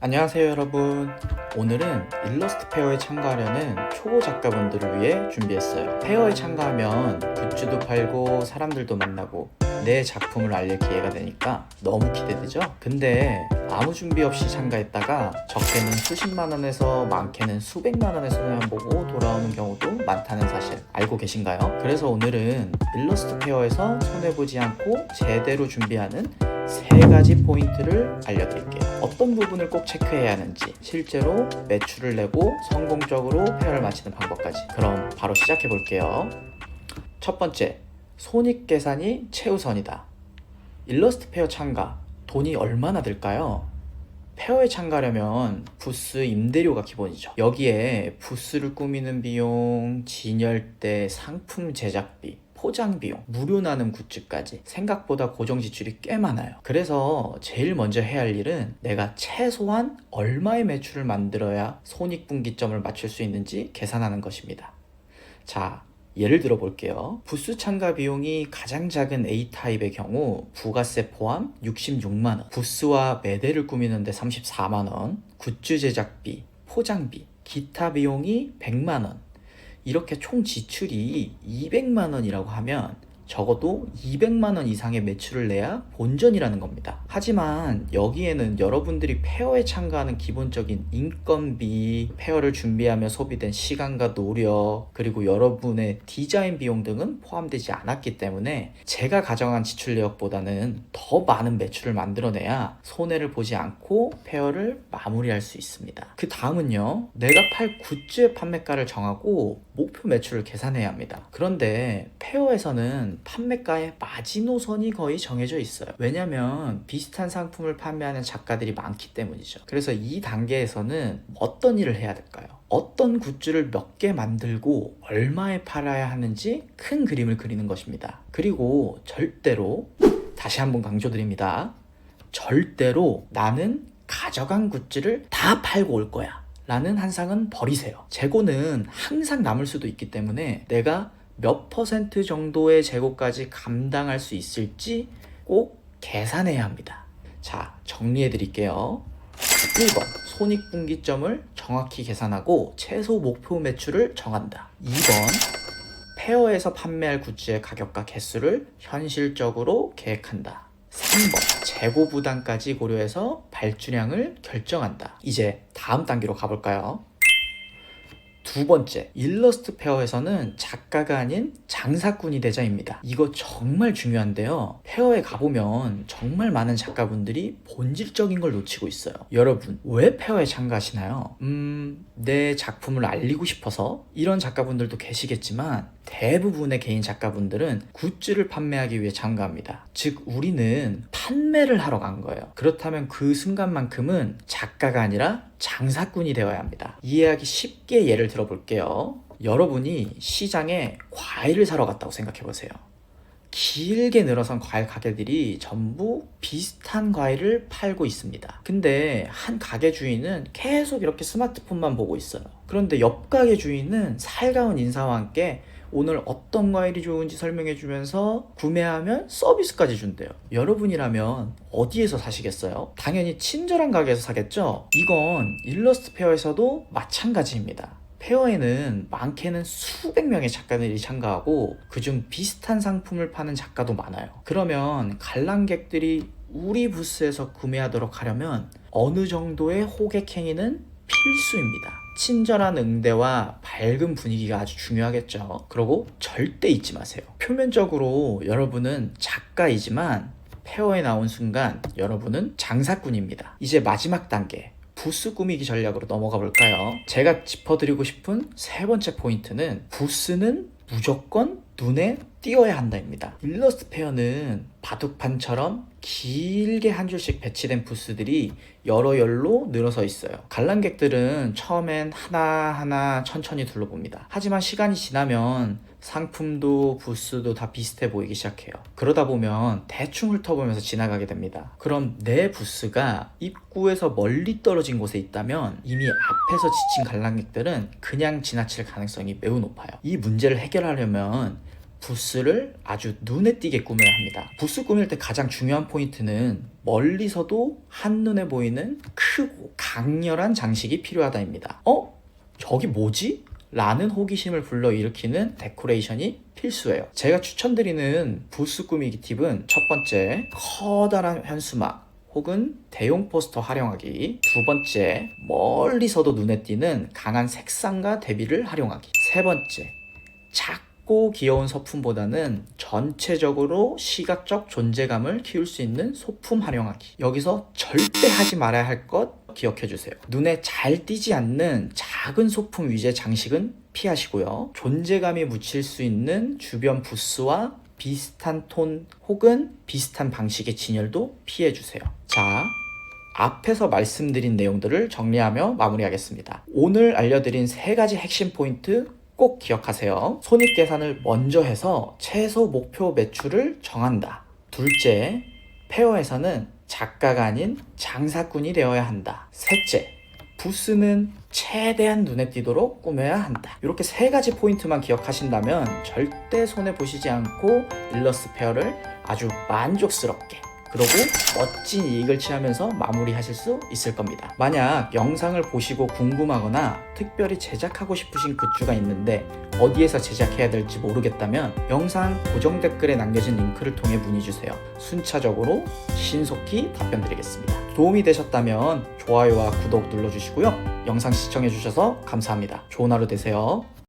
안녕하세요 여러분 오늘은 일러스트 페어에 참가하려는 초보 작가분들을 위해 준비했어요 페어에 참가하면 굿즈도 팔고 사람들도 만나고 내 작품을 알릴 기회가 되니까 너무 기대되죠? 근데 아무 준비 없이 참가했다가 적게는 수십만 원에서 많게는 수백만 원의 손해만 보고 돌아오는 경우도 많다는 사실 알고 계신가요? 그래서 오늘은 일러스트 페어에서 손해보지 않고 제대로 준비하는 세 가지 포인트를 알려드릴게요. 어떤 부분을 꼭 체크해야 하는지, 실제로 매출을 내고 성공적으로 페어를 마치는 방법까지. 그럼 바로 시작해 볼게요. 첫 번째, 손익 계산이 최우선이다. 일러스트 페어 참가, 돈이 얼마나 들까요? 페어에 참가하려면 부스 임대료가 기본이죠. 여기에 부스를 꾸미는 비용, 진열대, 상품 제작비, 포장 비용, 무료 나눔 굿즈까지 생각보다 고정 지출이 꽤 많아요. 그래서 제일 먼저 해야 할 일은 내가 최소한 얼마의 매출을 만들어야 손익분기점을 맞출 수 있는지 계산하는 것입니다. 자, 예를 들어 볼게요. 부스 참가 비용이 가장 작은 A타입의 경우 부가세 포함 66만원, 부스와 매대를 꾸미는데 34만원, 굿즈 제작비, 포장비, 기타 비용이 100만원, 이렇게 총 지출이 200만 원이라고 하면 적어도 200만 원 이상의 매출을 내야 본전이라는 겁니다. 하지만 여기에는 여러분들이 페어에 참가하는 기본적인 인건비, 페어를 준비하며 소비된 시간과 노력, 그리고 여러분의 디자인 비용 등은 포함되지 않았기 때문에 제가 가정한 지출 내역보다는 더 많은 매출을 만들어내야 손해를 보지 않고 페어를 마무리할 수 있습니다. 그 다음은요, 내가 팔 굿즈의 판매가를 정하고 목표 매출을 계산해야 합니다. 그런데 페어에서는 판매가의 마지노선이 거의 정해져 있어요. 왜냐면 비슷한 상품을 판매하는 작가들이 많기 때문이죠. 그래서 이 단계에서는 어떤 일을 해야 될까요? 어떤 굿즈를 몇 개 만들고 얼마에 팔아야 하는지 큰 그림을 그리는 것입니다. 그리고 절대로 다시 한번 강조드립니다. 절대로 나는 가져간 굿즈를 다 팔고 올 거야. 라는 한상은 버리세요. 재고는 항상 남을 수도 있기 때문에 내가 몇 퍼센트 정도의 재고까지 감당할 수 있을지 꼭 계산해야 합니다. 자, 정리해 드릴게요. 1번, 손익분기점을 정확히 계산하고 최소 목표 매출을 정한다. 2번, 페어에서 판매할 굿즈의 가격과 개수를 현실적으로 계획한다. 3번, 재고 부담까지 고려해서 발주량을 결정한다. 이제 다음 단계로 가볼까요? 두 번째, 일러스트 페어에서는 작가가 아닌 장사꾼이 되자입니다. 이거 정말 중요한데요. 페어에 가보면 정말 많은 작가분들이 본질적인 걸 놓치고 있어요. 여러분, 왜 페어에 참가하시나요? 음, 내 작품을 알리고 싶어서 이런 작가분들도 계시겠지만 대부분의 개인 작가분들은 굿즈를 판매하기 위해 참가합니다. 즉, 우리는 판매를 하러 간 거예요. 그렇다면 그 순간만큼은 작가가 아니라 장사꾼이 되어야 합니다. 이해하기 쉽게 예를 들어 볼게요. 여러분이 시장에 과일을 사러 갔다고 생각해 보세요. 길게 늘어선 과일 가게들이 전부 비슷한 과일을 팔고 있습니다. 근데 한 가게 주인은 계속 이렇게 스마트폰만 보고 있어요. 그런데 옆 가게 주인은 살가운 인사와 함께 오늘 어떤 과일이 좋은지 설명해 주면서 구매하면 서비스까지 준대요. 여러분이라면 어디에서 사시겠어요? 당연히 친절한 가게에서 사겠죠? 이건 일러스트 페어에서도 마찬가지입니다. 페어에는 많게는 수백 명의 작가들이 참가하고 그중 비슷한 상품을 파는 작가도 많아요. 그러면 관람객들이 우리 부스에서 구매하도록 하려면 어느 정도의 호객 행위는 필수입니다. 친절한 응대와 밝은 분위기가 아주 중요하겠죠. 그리고 절대 잊지 마세요. 표면적으로 여러분은 작가이지만 페어에 나온 순간 여러분은 장사꾼입니다. 이제 마지막 단계. 부스 꾸미기 전략으로 넘어가 볼까요? 제가 짚어드리고 싶은 세 번째 포인트는 부스는 무조건 눈에 띄어야 한다입니다. 일러스트 페어는 바둑판처럼 길게 한 줄씩 배치된 부스들이 여러 열로 늘어서 있어요. 관람객들은 처음엔 하나하나 천천히 둘러봅니다. 하지만 시간이 지나면 상품도 부스도 다 비슷해 보이기 시작해요. 그러다 보면 대충 훑어보면서 지나가게 됩니다. 그럼 내 부스가 입구에서 멀리 떨어진 곳에 있다면 이미 앞에서 지친 관람객들은 그냥 지나칠 가능성이 매우 높아요. 이 문제를 해결하려면 부스를 아주 눈에 띄게 꾸며야 합니다. 부스 꾸밀 때 가장 중요한 포인트는 멀리서도 한눈에 보이는 크고 강렬한 장식이 필요하다입니다. 어? 저기 뭐지? 라는 호기심을 불러일으키는 데코레이션이 필수예요. 제가 추천드리는 부스 꾸미기 팁은 첫 번째, 커다란 현수막 혹은 대용 포스터 활용하기. 두 번째, 멀리서도 눈에 띄는 강한 색상과 대비를 활용하기. 세 번째, 작고 귀여운 소품보다는 전체적으로 시각적 존재감을 키울 수 있는 소품 활용하기. 여기서 절대 하지 말아야 할 것 기억해 주세요. 눈에 잘 띄지 않는 작은 소품 위주의 장식은 피하시고요. 존재감이 묻힐 수 있는 주변 부스와 비슷한 톤 혹은 비슷한 방식의 진열도 피해 주세요. 자, 앞에서 말씀드린 내용들을 정리하며 마무리하겠습니다. 오늘 알려드린 세 가지 핵심 포인트 꼭 기억하세요. 손익 계산을 먼저 해서 최소 목표 매출을 정한다. 둘째, 페어에서는 작가가 아닌 장사꾼이 되어야 한다. 셋째, 부스는 최대한 눈에 띄도록 꾸며야 한다. 이렇게 세 가지 포인트만 기억하신다면 절대 손해 보시지 않고 일러스트 페어를 아주 만족스럽게 그리고 멋진 이익을 취하면서 마무리하실 수 있을 겁니다. 만약 영상을 보시고 궁금하거나 특별히 제작하고 싶으신 굿즈가 있는데 어디에서 제작해야 될지 모르겠다면 영상 고정 댓글에 남겨진 링크를 통해 문의 주세요. 순차적으로 신속히 답변 드리겠습니다. 도움이 되셨다면 좋아요와 구독 눌러주시고요. 영상 시청해주셔서 감사합니다. 좋은 하루 되세요.